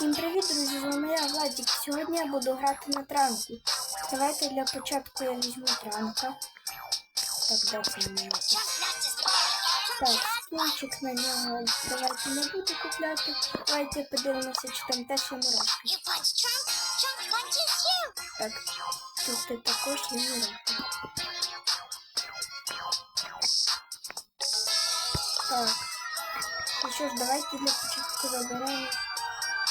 Всім привіт, друзі! З вами я Владик. Сьогодні я буду грати на транку. Давайте для початку я візьму транка. Так, де мені? Так, скінчик на нього. Давайте не буду купляти. Давайте подивимося, чи там теж є мурашки. Так, тут також є мурашки. Так. Ну що ж, давайте для початку заберемо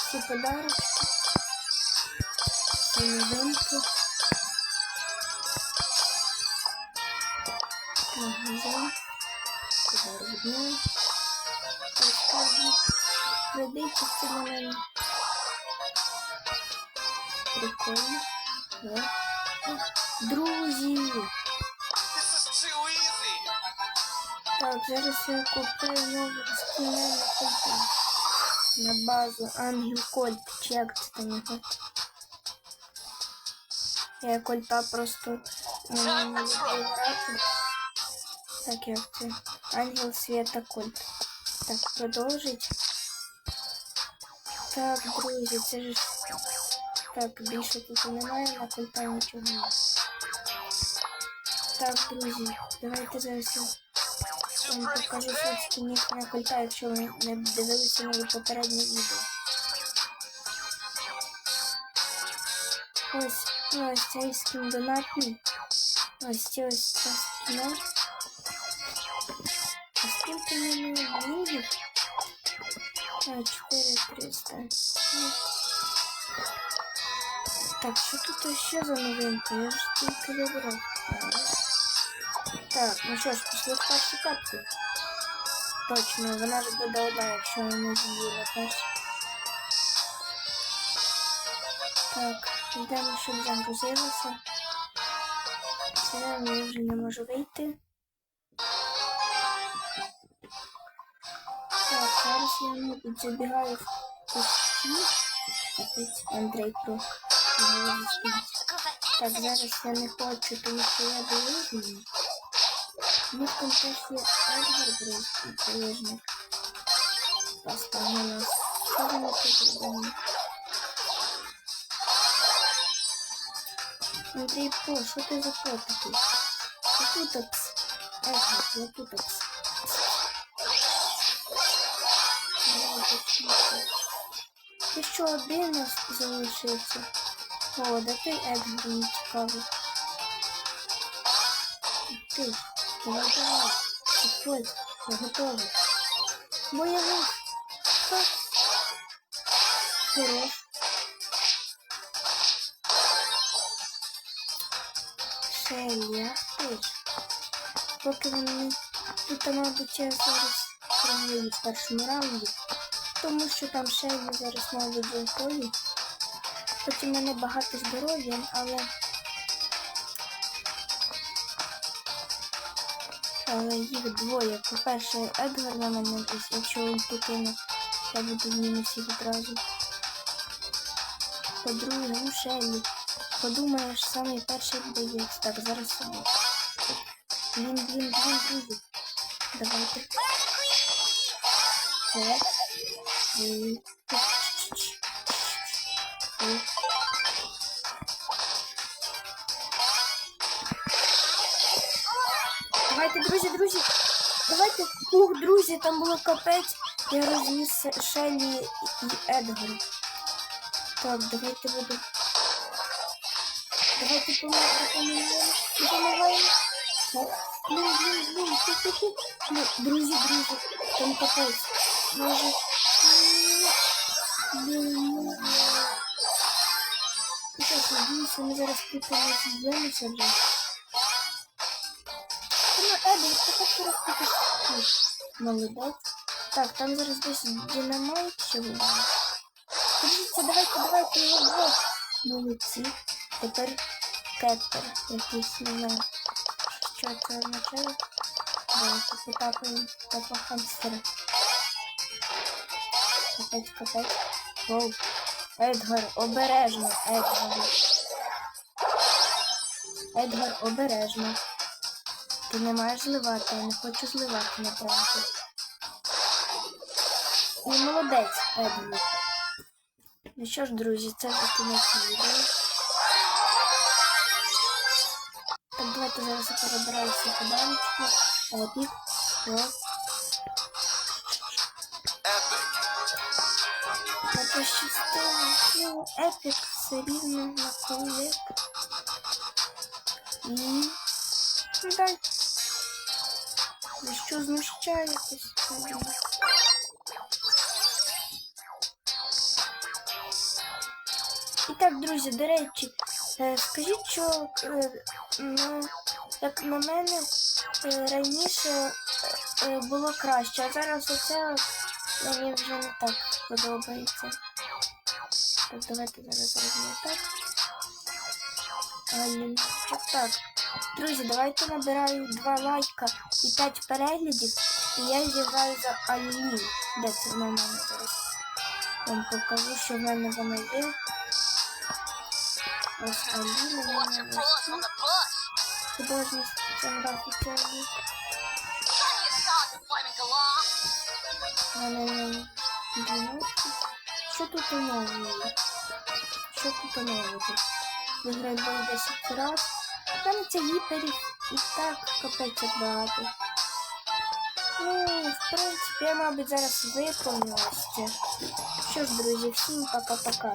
всі подарочки. Всі новинки. Магазин. Дня. Розкази. Кредитів це на. Прикольно. Друзі! Так, зараз я купую нову скіна на кольта. На базу Ангел Кольт, чи як це там його. Я кольта просто не люблю грати. Так, як це? Ангел Света Кольт. Так, продовжить. Так, друзі, це ж... Так, більше тут немає, на кольта нічого немає. Так, друзі, давайте зараз я Too вам покажу свій скінік кольта, якщо ви не дивилися мої попередні відео. Ось, ну, ось цей скін донатний. Ось ці ось ця скіна. А скільки мені бліндів? А, 4300. Ну. Так, що тут ще за новинка? Я ж тільки вибрав. Так, ну що ж, пішли в першу катку. Точно, вона ж буде одна, якщо я не на першу. Так, йдемо, щоб загрузилося. Все, я вже не можу вийти. Так, зараз я ну, підзабігаю в кущі. Опять Андрей про Так, зараз я не хочу, тому що я болезний. Ну, в там теж є Едгар Брейський, полежник. Поставлю нас. Що ви не потрібно? Андрій Про, що ти за про такий? Я тут опс. Едгар, я тут опс. Ти що, один у нас залишився? О, да ти Едгар не цікавий. Ти, давай. Підходь, я. Хорош. Шелі, ах ти ж. Поки вони тут, мабуть, зараз програю в першому раунді. Тому що там Шелі зараз, мабуть. Хоч у мене багато здоров'я, але... їх двоє. По-перше, Едгар на мене десь, якщо він покине, я буду в мінусі відразу. По-друге, ну Шелі. Подумаєш, самий перший боєць. Так, зараз собі. Блін, блін, блін, друзі. Давайте. Це. І... І... Давайте, друзі. Давайте. Ух, друзі, там було капець. Я розніс Шелі і Едгару. Так, давайте буду. Давайте. Допомагаємо. Так. Блін, блін, блін, ти, ти. Ну, друзі, друзі, там капець. Може. Ну що надіюся, ми зараз. Так. Молодець. Так, там зараз десь динамайт ще. Подивіться, давайте, давайте його двох. Молодці. Тепер кеттер якийсь, не знаю, що це означає. Давайте потапаємо тапа хамстера. Капець, капець. Воу. Едгар, обережно, Едгар. Едгар, обережно. Ти не маєш зливати, я не хочу зливати направду. Ну, молодець, Едвін. Ну що ж, друзі, це вже кінець відео. Так, давайте зараз я перебираю всі подарочки. Епік. Epic. Не пощастило. Ну, епік все рівно на колик. І... Дай. Ви що знущаєтесь? І так, друзі, до речі, е, скажіть, що е, ну, як на мене е, раніше було краще, а зараз оце мені вже не так подобається. Так, давайте зараз зробимо так. Так, так. Друзі, давайте набираю 2 лайка і 5 переглядів, і я зіграю за Алі. Де це в мене зараз? Вам покажу, що в мене вона є. Ось Алі, на мене bus? Художня Алі. У мене. Що тут оновлює? Що тут оновлює? Виграє бой 10 раз. Там це гіперів і так капець як багато. Ну, в принципі, я, мабуть, зараз виповню ось це. Що ж, друзі, всім пока-пока.